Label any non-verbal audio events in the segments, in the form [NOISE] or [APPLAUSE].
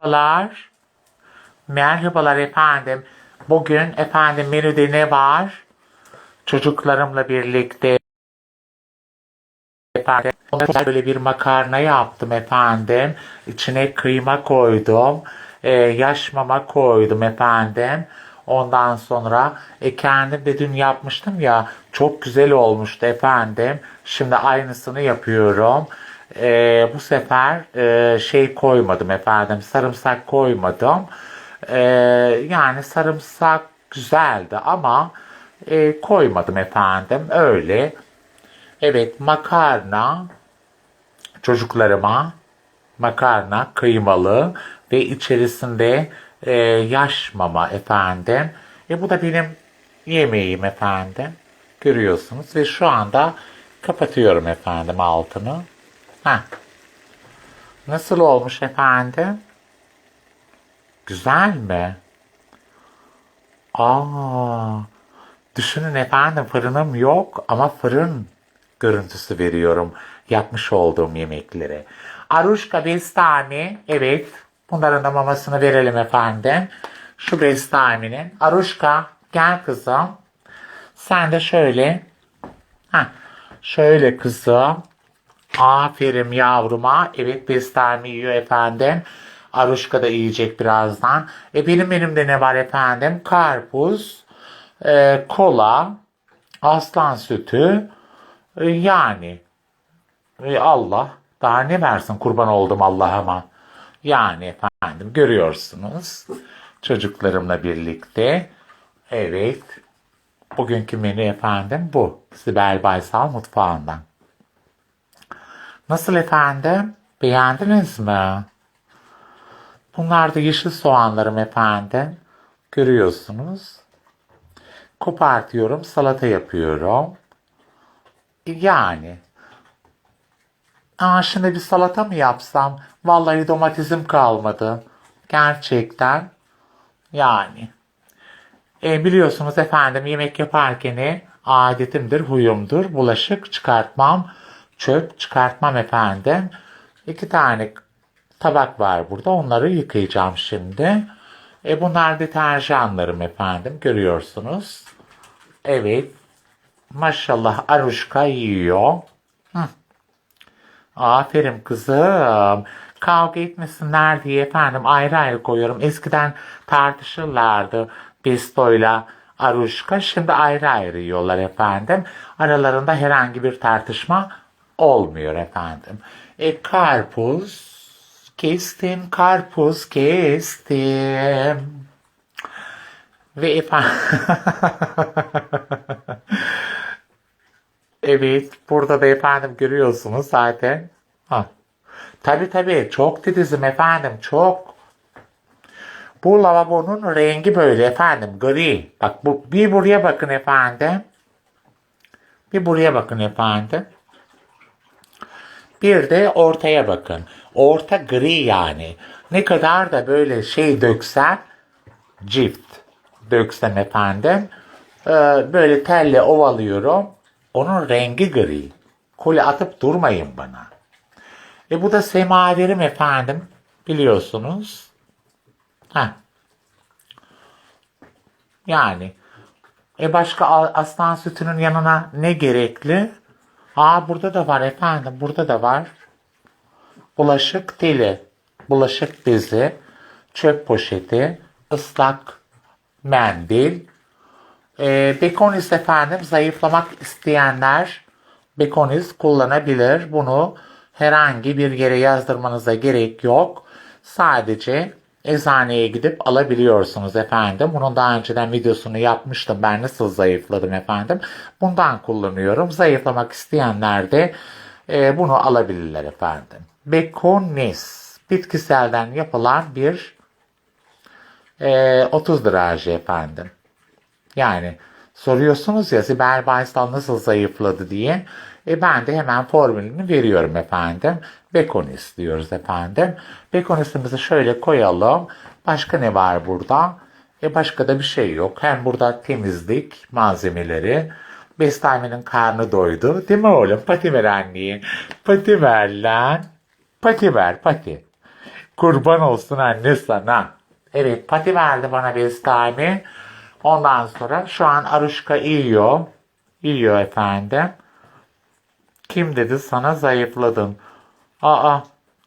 Merhabalar. Merhabalar efendim. Bugün efendim menüde ne var? Çocuklarımla birlikte efendim böyle bir makarna yaptım efendim. İçine kıyma koydum. Ee, yaş mama koydum efendim. Ondan sonra e, kendim de dün yapmıştım ya çok güzel olmuştu efendim. Şimdi aynısını yapıyorum. Ee, bu sefer e, şey koymadım efendim sarımsak koymadım. Ee, yani sarımsak güzeldi ama e, koymadım efendim öyle. Evet makarna çocuklarıma makarna kıymalı ve içerisinde e, yaş mama efendim. E, bu da benim yemeğim efendim. Görüyorsunuz ve şu anda kapatıyorum efendim altını. Heh. Nasıl olmuş efendim? Güzel mi? Aa, düşünün efendim fırınım yok ama fırın görüntüsü veriyorum yapmış olduğum yemeklere. Aruşka Bestami, evet bunların da mamasını verelim efendim. Şu Bestami'nin. Aruşka gel kızım. Sen de şöyle. Heh, şöyle kızım. Aferin yavruma. Evet Bestami yiyor efendim. Aruşka da yiyecek birazdan. E benim elimde ne var efendim? Karpuz, e, kola, aslan sütü. E, yani e, Allah daha ne versin kurban oldum Allah'ıma. Yani efendim görüyorsunuz çocuklarımla birlikte. Evet bugünkü menü efendim bu. Sibel Baysal mutfağından. Nasıl efendim? Beğendiniz mi? Bunlar da yeşil soğanlarım efendim. Görüyorsunuz. Kopartıyorum, salata yapıyorum. Yani. Aa, şimdi bir salata mı yapsam? Vallahi domatesim kalmadı. Gerçekten. Yani. E, biliyorsunuz efendim yemek yaparken adetimdir, huyumdur. Bulaşık çıkartmam, çöp çıkartmam efendim. İki tane tabak var burada. Onları yıkayacağım şimdi. E, bunlar deterjanlarım efendim. Görüyorsunuz. Evet. Maşallah Aruşka yiyor. Hı. Aferin kızım. Kavga etmesinler diye efendim ayrı ayrı koyuyorum. Eskiden tartışırlardı Besto'yla Aruşka. Şimdi ayrı ayrı yiyorlar efendim. Aralarında herhangi bir tartışma olmuyor efendim. E karpuz kestim, karpuz kestim. Ve efendim... [LAUGHS] Evet, burada da efendim görüyorsunuz zaten. Ha. Tabi tabi çok titizim efendim çok. Bu lavabonun rengi böyle efendim gri. Bak bu bir buraya bakın efendim. Bir buraya bakın efendim. Bir de ortaya bakın. Orta gri yani. Ne kadar da böyle şey döksem cift döksem efendim. e, Böyle telle ovalıyorum. Onun rengi gri. Koli atıp durmayın bana. E bu da semaverim efendim. Biliyorsunuz. Ha. Yani. E başka aslan sütünün yanına ne gerekli? Aa burada da var efendim. Burada da var. Bulaşık teli. Bulaşık bezi. Çöp poşeti. ıslak mendil. E, Bekonis efendim zayıflamak isteyenler Bekonis kullanabilir. Bunu herhangi bir yere yazdırmanıza gerek yok. Sadece eczaneye gidip alabiliyorsunuz efendim. Bunun daha önceden videosunu yapmıştım. Ben nasıl zayıfladım efendim. Bundan kullanıyorum. Zayıflamak isteyenler de e, bunu alabilirler efendim. Bekonis bitkiselden yapılan bir e, 30 liracı efendim. Yani soruyorsunuz ya Sibel Baysal nasıl zayıfladı diye. E ben de hemen formülünü veriyorum efendim. Bekonis diyoruz efendim. Bekonisimizi şöyle koyalım. Başka ne var burada? E başka da bir şey yok. Hem burada temizlik malzemeleri. Bestami'nin karnı doydu. Değil mi oğlum? Pati ver anneye. Pati ver lan. Pati ver pati. Kurban olsun anne sana. Evet pati verdi bana Bestami. Ondan sonra şu an Aruşka yiyor. Yiyor efendim. Kim dedi sana zayıfladın? Aa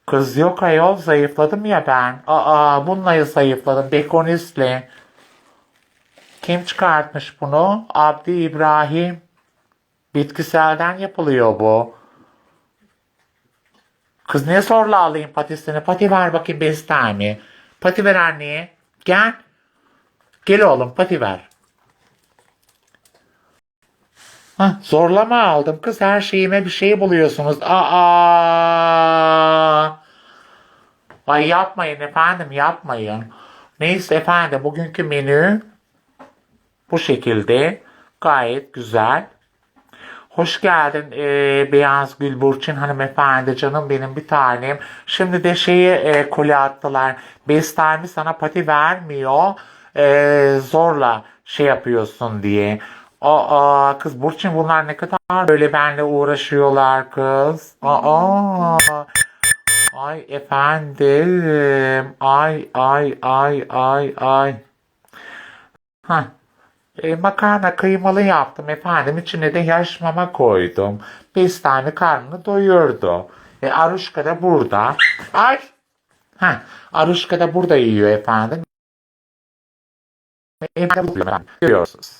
kız yok ayol zayıfladım ya ben. Aa bununla zayıfladım Bekonis'le. Kim çıkartmış bunu? Abdi İbrahim. Bitkiselden yapılıyor bu. Kız niye zorla alayım patisini? Pati ver bakayım Bestami. Pati ver anneye. Gel. Gel oğlum pati ver. Hah, zorlama aldım kız her şeyime bir şey buluyorsunuz. Aa! Ay yapmayın efendim yapmayın. Neyse efendim bugünkü menü bu şekilde gayet güzel. Hoş geldin e, Beyaz Gül Burçin hanımefendi canım benim bir tanem. Şimdi de şeyi e, kole attılar. Bestami sana pati vermiyor. E, zorla şey yapıyorsun diye. Aa kız Burçin bunlar ne kadar böyle benle uğraşıyorlar kız. Aa. Ay efendim. Ay ay ay ay ay. Hah. E, makarna kıymalı yaptım efendim. İçine de yaş mama koydum. Beş tane karnını doyurdu. E, Aruşka da burada. Ay! Ha, Aruşka da burada yiyor efendim. E, efendim. Görüyorsunuz.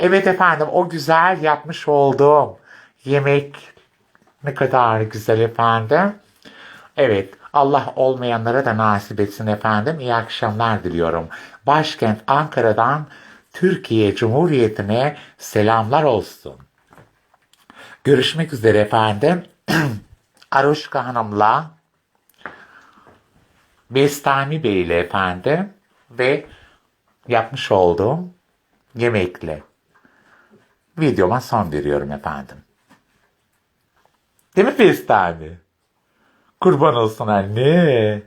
Evet efendim o güzel yapmış olduğum yemek ne kadar güzel efendim. Evet Allah olmayanlara da nasip etsin efendim. İyi akşamlar diliyorum. Başkent Ankara'dan Türkiye Cumhuriyeti'ne selamlar olsun. Görüşmek üzere efendim. [CLEARS THROAT] Aruşka Hanım'la Bestami Bey ile efendim ve yapmış olduğum yemekle videoma son veriyorum efendim. Değil mi Bestami? Kurban olsun anne.